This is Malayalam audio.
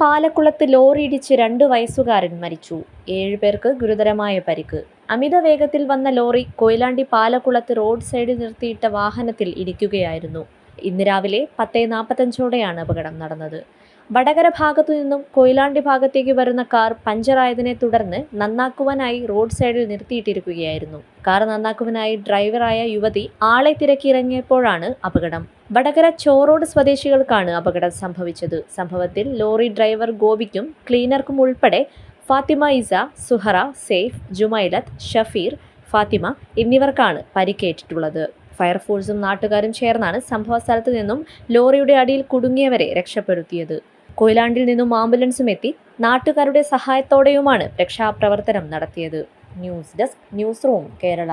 പാലക്കുളത്ത് ലോറിയിടിച്ച് രണ്ട് വയസ്സുകാരൻ മരിച്ചു. ഏഴുപേർക്ക് ഗുരുതരമായ പരിക്ക്. അമിത വേഗത്തിൽ വന്ന ലോറി കൊയിലാണ്ടി പാലക്കുളത്ത് റോഡ് സൈഡിൽ നിർത്തിയിട്ട വാഹനത്തിൽ ഇടിക്കുകയായിരുന്നു. ഇന്ന് രാവിലെ പത്തേ നാൽപ്പത്തഞ്ചോടെയാണ് അപകടം നടന്നത്. വടകര ഭാഗത്തു നിന്നും കൊയിലാണ്ടി ഭാഗത്തേക്ക് വരുന്ന കാർ പഞ്ചറായതിനെ തുടർന്ന് നന്നാക്കുവാനായി റോഡ് സൈഡിൽ നിർത്തിയിട്ടിരിക്കുകയായിരുന്നു. കാർ നന്നാക്കുവാനായി ഡ്രൈവറായ യുവതി ആളെ തിരക്കിറങ്ങിയപ്പോഴാണ് അപകടം. വടകര ചോറോഡ് സ്വദേശികൾക്കാണ് അപകടം സംഭവിച്ചത്. സംഭവത്തിൽ ലോറി ഡ്രൈവർ ഗോപിക്കും ക്ലീനർക്കും ഉൾപ്പെടെ ഫാത്തിമ ഇസ സുഹറ സെയ്ഫ് ജുമൈലത്ത് ഷഫീർ ഫാത്തിമ എന്നിവർക്കാണ് പരിക്കേറ്റിട്ടുള്ളത്. ഫയർഫോഴ്സും നാട്ടുകാരും ചേർന്നാണ് സംഭവ സ്ഥലത്ത് നിന്നും ലോറിയുടെ അടിയിൽ കുടുങ്ങിയവരെ രക്ഷപ്പെടുത്തിയത്. കൊയിലാണ്ടിൽ നിന്നും ആംബുലൻസും എത്തി നാട്ടുകാരുടെ സഹായത്തോടെയുമാണ് രക്ഷാപ്രവർത്തനം നടത്തിയത്. News desk news room Kerala.